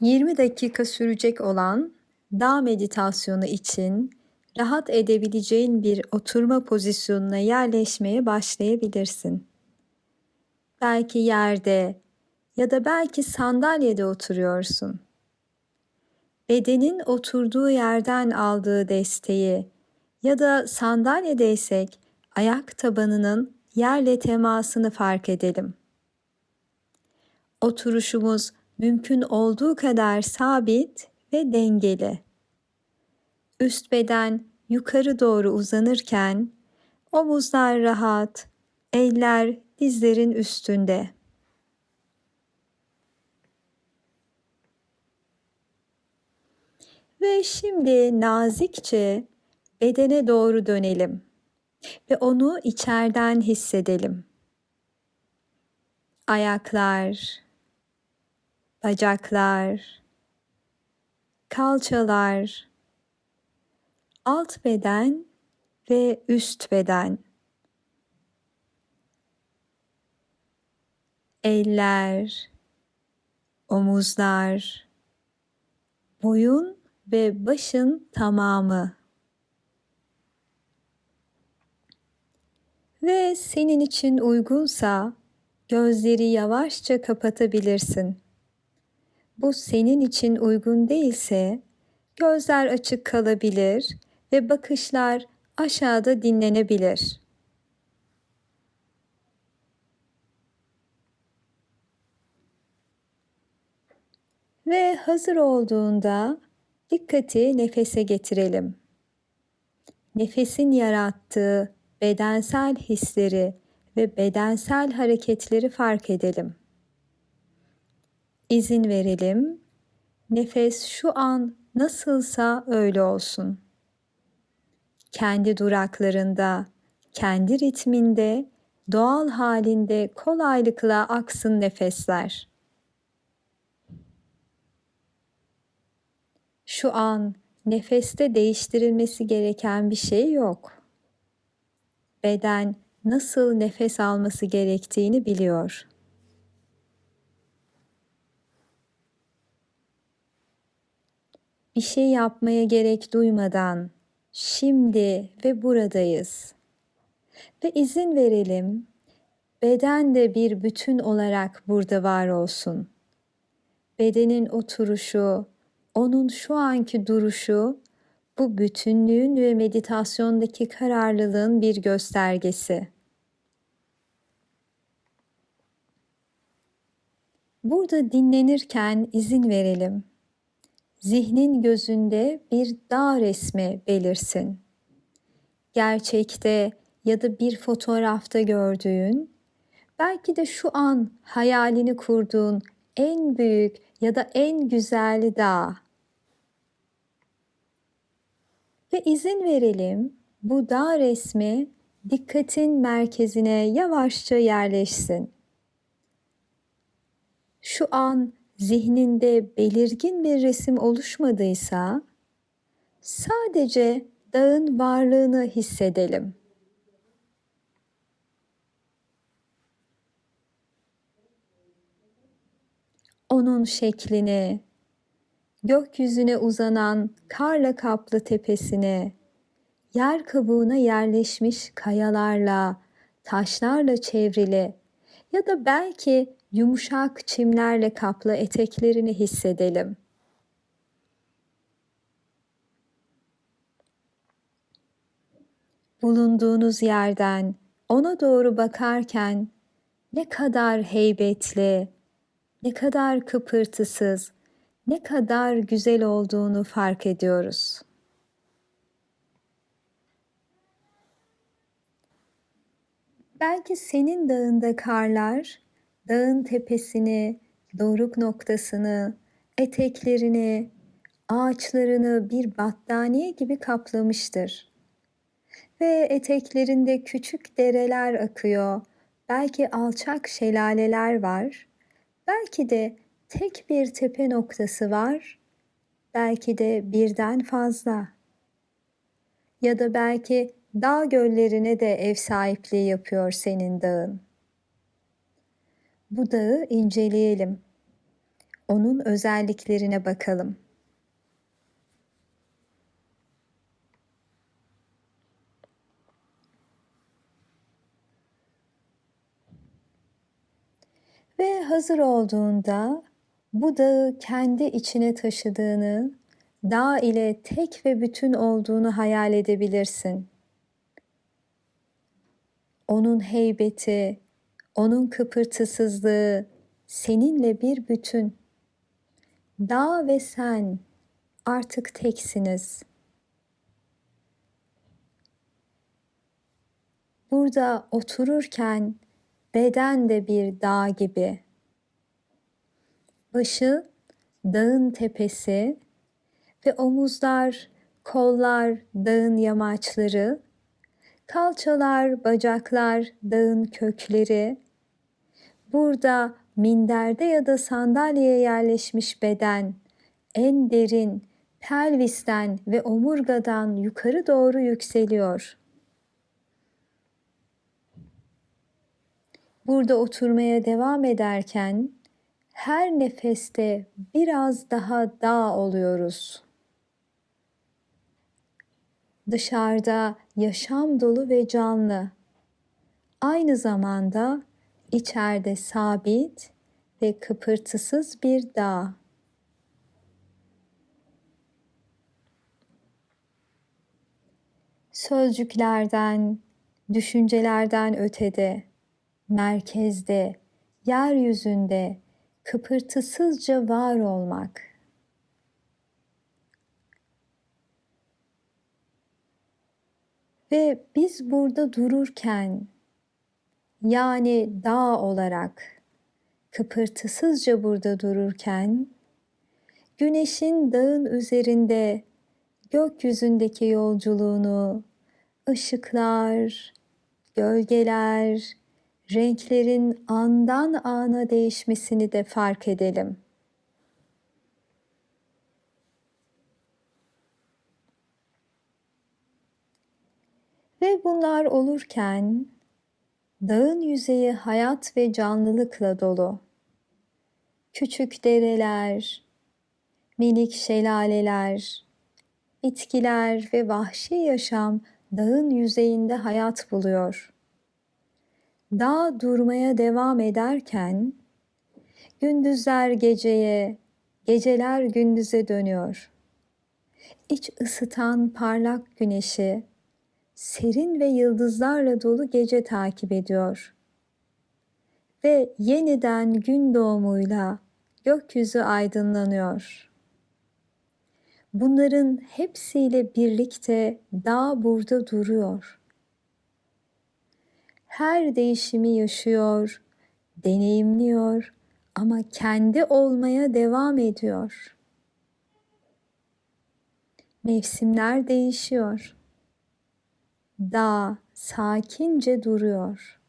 20 dakika sürecek olan dağ meditasyonu için rahat edebileceğin bir oturma pozisyonuna yerleşmeye başlayabilirsin. Belki yerde ya da belki sandalyede oturuyorsun. Bedenin oturduğu yerden aldığı desteği ya da sandalyedeysek ayak tabanının yerle temasını fark edelim. Oturuşumuz mümkün olduğu kadar sabit ve dengeli. Üst beden yukarı doğru uzanırken omuzlar rahat, eller dizlerin üstünde. Ve şimdi nazikçe bedene doğru dönelim ve onu içeriden hissedelim. Ayaklar, bacaklar, kalçalar, alt beden ve üst beden. Eller, omuzlar, boyun ve başın tamamı. Ve senin için uygunsa gözleri yavaşça kapatabilirsin. Bu senin için uygun değilse gözler açık kalabilir ve bakışlar aşağıda dinlenebilir. Ve hazır olduğunda dikkati nefese getirelim. Nefesin yarattığı bedensel hisleri ve bedensel hareketleri fark edelim. İzin verelim. Nefes şu an nasılsa öyle olsun. Kendi duraklarında, kendi ritminde, doğal halinde kolaylıkla aksın nefesler. Şu an nefeste değiştirilmesi gereken bir şey yok. Beden nasıl nefes alması gerektiğini biliyor. Bir şey yapmaya gerek duymadan şimdi ve buradayız. Ve izin verelim beden de bir bütün olarak burada var olsun. Bedenin oturuşu, onun şu anki duruşu bu bütünlüğün ve meditasyondaki kararlılığın bir göstergesi. Burada dinlenirken izin verelim. Zihnin gözünde bir dağ resmi belirsin. Gerçekte ya da bir fotoğrafta gördüğün, belki de şu an hayalini kurduğun en büyük ya da en güzel dağ ve izin verelim bu dağ resmi dikkatin merkezine yavaşça yerleşsin. Şu an zihninde belirgin bir resim oluşmadıysa sadece dağın varlığını hissedelim. Onun şeklini, gökyüzüne uzanan karla kaplı tepesine, yer kabuğuna yerleşmiş kayalarla, taşlarla çevrili ya da belki yumuşak çimlerle kaplı eteklerini hissedelim. Bulunduğunuz yerden ona doğru bakarken ne kadar heybetli, ne kadar kıpırtısız, ne kadar güzel olduğunu fark ediyoruz. Belki senin dağında karlar dağın tepesini, doruk noktasını, eteklerini, ağaçlarını bir battaniye gibi kaplamıştır. Ve eteklerinde küçük dereler akıyor. Belki alçak şelaleler var. Belki de tek bir tepe noktası var, belki de birden fazla. Ya da belki dağ göllerine de ev sahipliği yapıyor senin dağın. Bu dağı inceleyelim. Onun özelliklerine bakalım. Ve hazır olduğunda bu dağı kendi içine taşıdığını, dağ ile tek ve bütün olduğunu hayal edebilirsin. Onun heybeti, onun kıpırtısızlığı seninle bir bütün. Dağ ve sen artık teksiniz. Burada otururken beden de bir dağ gibi. Başı dağın tepesi ve omuzlar, kollar dağın yamaçları, kalçalar, bacaklar dağın kökleri. Burada minderde ya da sandalyeye yerleşmiş beden en derin pelvisten ve omurgadan yukarı doğru yükseliyor. Burada oturmaya devam ederken her nefeste biraz daha dağ oluyoruz. Dışarıda yaşam dolu ve canlı. Aynı zamanda içeride sabit ve kıpırtısız bir dağ. Sözcüklerden, düşüncelerden ötede, merkezde, yeryüzünde kıpırtısızca var olmak. Ve biz burada dururken yani dağ olarak kıpırtısızca burada dururken güneşin dağın üzerinde gökyüzündeki yolculuğunu ışıklar, gölgeler, renklerin andan ana değişmesini de fark edelim. Bunlar olurken dağın yüzeyi hayat ve canlılıkla dolu. Küçük dereler, minik şelaleler, bitkiler ve vahşi yaşam dağın yüzeyinde hayat buluyor. Dağ durmaya devam ederken gündüzler geceye, geceler gündüze dönüyor. İç ısıtan parlak güneşi serin ve yıldızlarla dolu gece takip ediyor. Ve yeniden gün doğumuyla gökyüzü aydınlanıyor. Bunların hepsiyle birlikte dağ burada duruyor. Her değişimi yaşıyor, deneyimliyor ama kendi olmaya devam ediyor. Mevsimler değişiyor dağ sakince duruyor.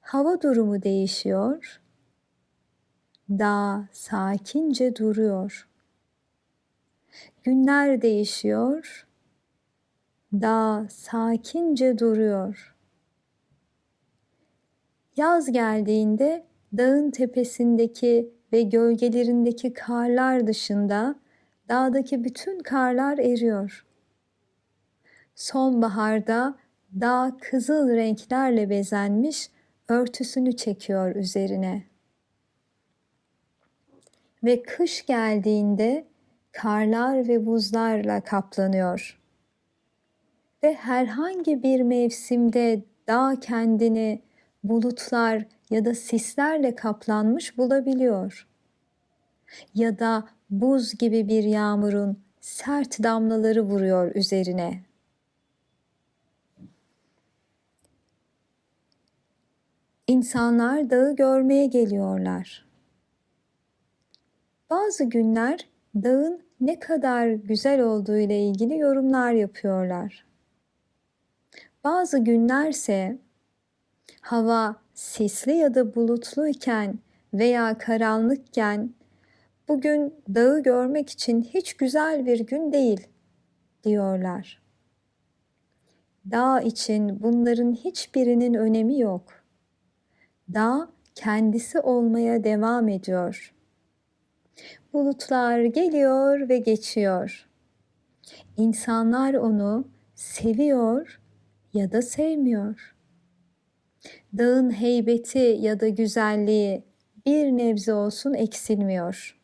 Hava durumu değişiyor. Dağ sakince duruyor. Günler değişiyor. Dağ sakince duruyor. Yaz geldiğinde dağın tepesindeki ve gölgelerindeki karlar dışında dağdaki bütün karlar eriyor sonbaharda dağ kızıl renklerle bezenmiş örtüsünü çekiyor üzerine. Ve kış geldiğinde karlar ve buzlarla kaplanıyor. Ve herhangi bir mevsimde dağ kendini bulutlar ya da sislerle kaplanmış bulabiliyor. Ya da buz gibi bir yağmurun sert damlaları vuruyor üzerine. İnsanlar dağı görmeye geliyorlar. Bazı günler dağın ne kadar güzel olduğu ile ilgili yorumlar yapıyorlar. Bazı günlerse hava sisli ya da bulutluyken veya karanlıkken bugün dağı görmek için hiç güzel bir gün değil diyorlar. Dağ için bunların hiçbirinin önemi yok. Dağ kendisi olmaya devam ediyor. Bulutlar geliyor ve geçiyor. İnsanlar onu seviyor ya da sevmiyor. Dağın heybeti ya da güzelliği bir nebze olsun eksilmiyor.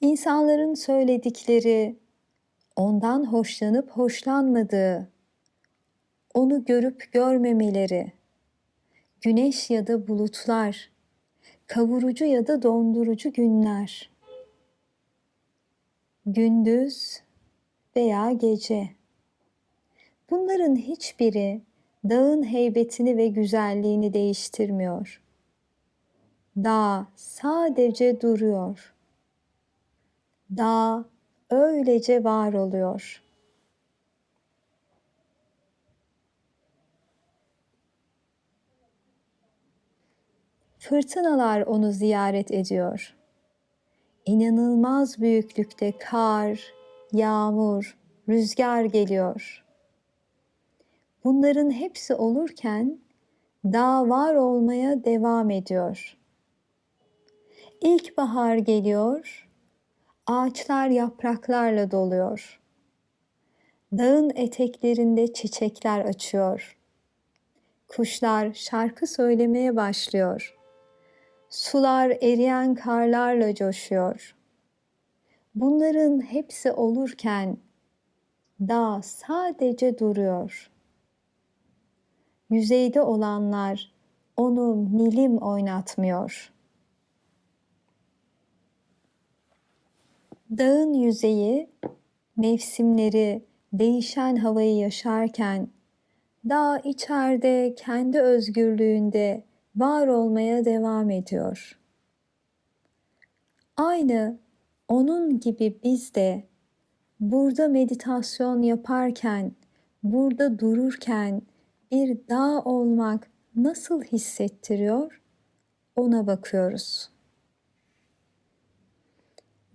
İnsanların söyledikleri, ondan hoşlanıp hoşlanmadığı, onu görüp görmemeleri, güneş ya da bulutlar, kavurucu ya da dondurucu günler, gündüz veya gece. Bunların hiçbiri dağın heybetini ve güzelliğini değiştirmiyor. Dağ sadece duruyor. Dağ öylece var oluyor. Fırtınalar onu ziyaret ediyor. İnanılmaz büyüklükte kar, yağmur, rüzgar geliyor. Bunların hepsi olurken dağ var olmaya devam ediyor. İlkbahar geliyor, ağaçlar yapraklarla doluyor. Dağın eteklerinde çiçekler açıyor. Kuşlar şarkı söylemeye başlıyor. Sular eriyen karlarla coşuyor. Bunların hepsi olurken dağ sadece duruyor. Yüzeyde olanlar onu milim oynatmıyor. Dağın yüzeyi mevsimleri, değişen havayı yaşarken dağ içeride kendi özgürlüğünde var olmaya devam ediyor. Aynı onun gibi biz de burada meditasyon yaparken, burada dururken bir dağ olmak nasıl hissettiriyor? Ona bakıyoruz.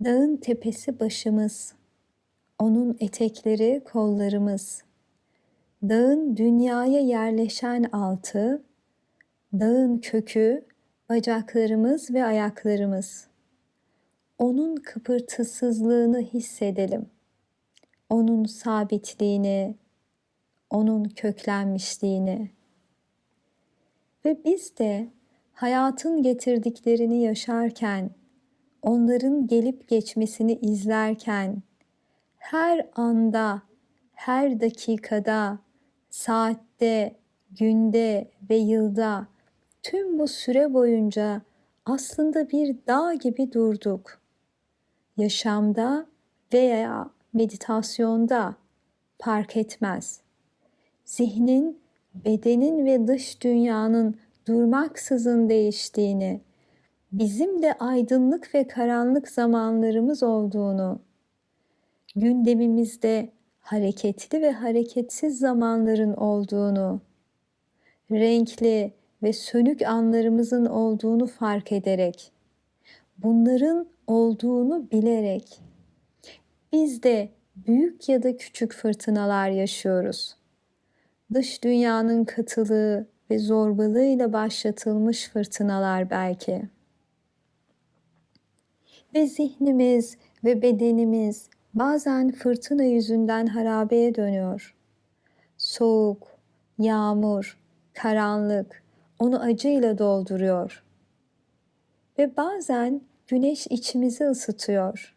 Dağın tepesi başımız, onun etekleri kollarımız. Dağın dünyaya yerleşen altı, dağın kökü bacaklarımız ve ayaklarımız. Onun kıpırtısızlığını hissedelim. Onun sabitliğini, onun köklenmişliğini. Ve biz de hayatın getirdiklerini yaşarken, onların gelip geçmesini izlerken her anda, her dakikada, saatte, günde ve yılda tüm bu süre boyunca aslında bir dağ gibi durduk. Yaşamda veya meditasyonda fark etmez. Zihnin, bedenin ve dış dünyanın durmaksızın değiştiğini, bizim de aydınlık ve karanlık zamanlarımız olduğunu, gündemimizde hareketli ve hareketsiz zamanların olduğunu, renkli ve sönük anlarımızın olduğunu fark ederek, bunların olduğunu bilerek biz de büyük ya da küçük fırtınalar yaşıyoruz. Dış dünyanın katılığı ve zorbalığıyla başlatılmış fırtınalar belki. Ve zihnimiz ve bedenimiz bazen fırtına yüzünden harabeye dönüyor. Soğuk, yağmur, karanlık onu acıyla dolduruyor. Ve bazen güneş içimizi ısıtıyor.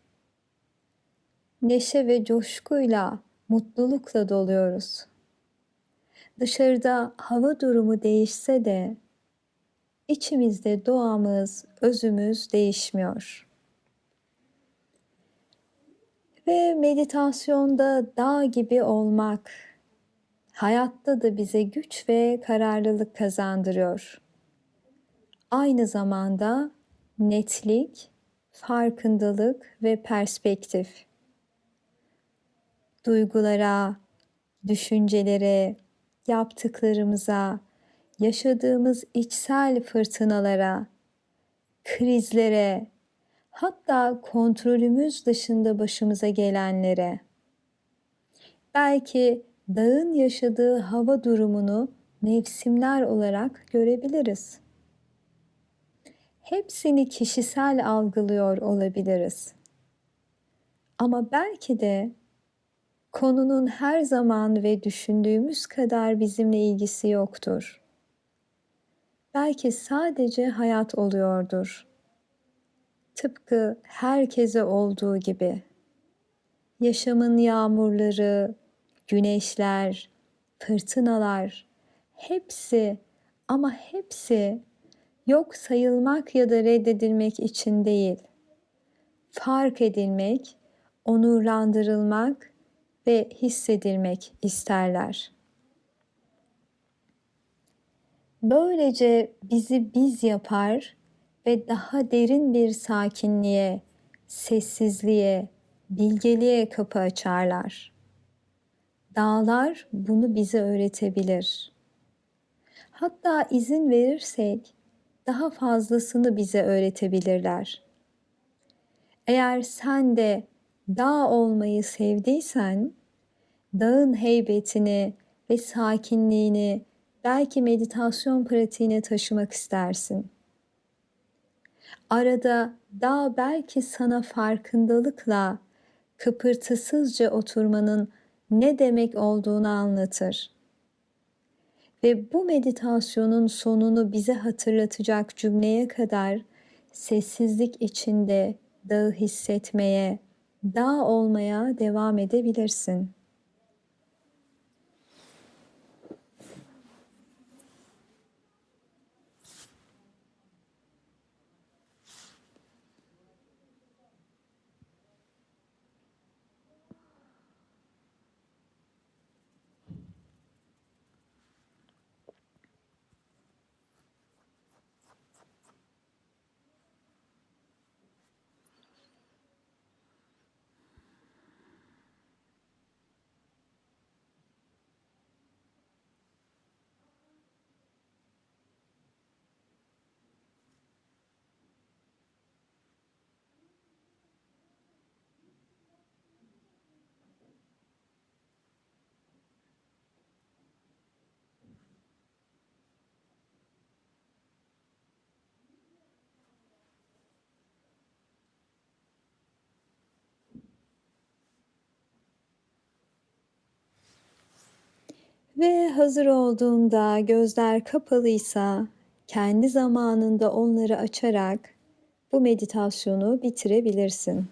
Neşe ve coşkuyla, mutlulukla doluyoruz. Dışarıda hava durumu değişse de içimizde doğamız, özümüz değişmiyor. Ve meditasyonda dağ gibi olmak hayatta da bize güç ve kararlılık kazandırıyor. Aynı zamanda netlik, farkındalık ve perspektif. Duygulara, düşüncelere, yaptıklarımıza, yaşadığımız içsel fırtınalara, krizlere, hatta kontrolümüz dışında başımıza gelenlere. Belki dağın yaşadığı hava durumunu mevsimler olarak görebiliriz. Hepsini kişisel algılıyor olabiliriz. Ama belki de konunun her zaman ve düşündüğümüz kadar bizimle ilgisi yoktur. Belki sadece hayat oluyordur. Tıpkı herkese olduğu gibi. Yaşamın yağmurları, güneşler, fırtınalar hepsi ama hepsi yok sayılmak ya da reddedilmek için değil. Fark edilmek, onurlandırılmak ve hissedilmek isterler. Böylece bizi biz yapar ve daha derin bir sakinliğe, sessizliğe, bilgeliğe kapı açarlar. Dağlar bunu bize öğretebilir. Hatta izin verirsek daha fazlasını bize öğretebilirler. Eğer sen de dağ olmayı sevdiysen, dağın heybetini ve sakinliğini belki meditasyon pratiğine taşımak istersin. Arada dağ belki sana farkındalıkla kıpırtısızca oturmanın ne demek olduğunu anlatır. Ve bu meditasyonun sonunu bize hatırlatacak cümleye kadar sessizlik içinde dağı hissetmeye, dağ olmaya devam edebilirsin. Ve hazır olduğunda gözler kapalıysa kendi zamanında onları açarak bu meditasyonu bitirebilirsin.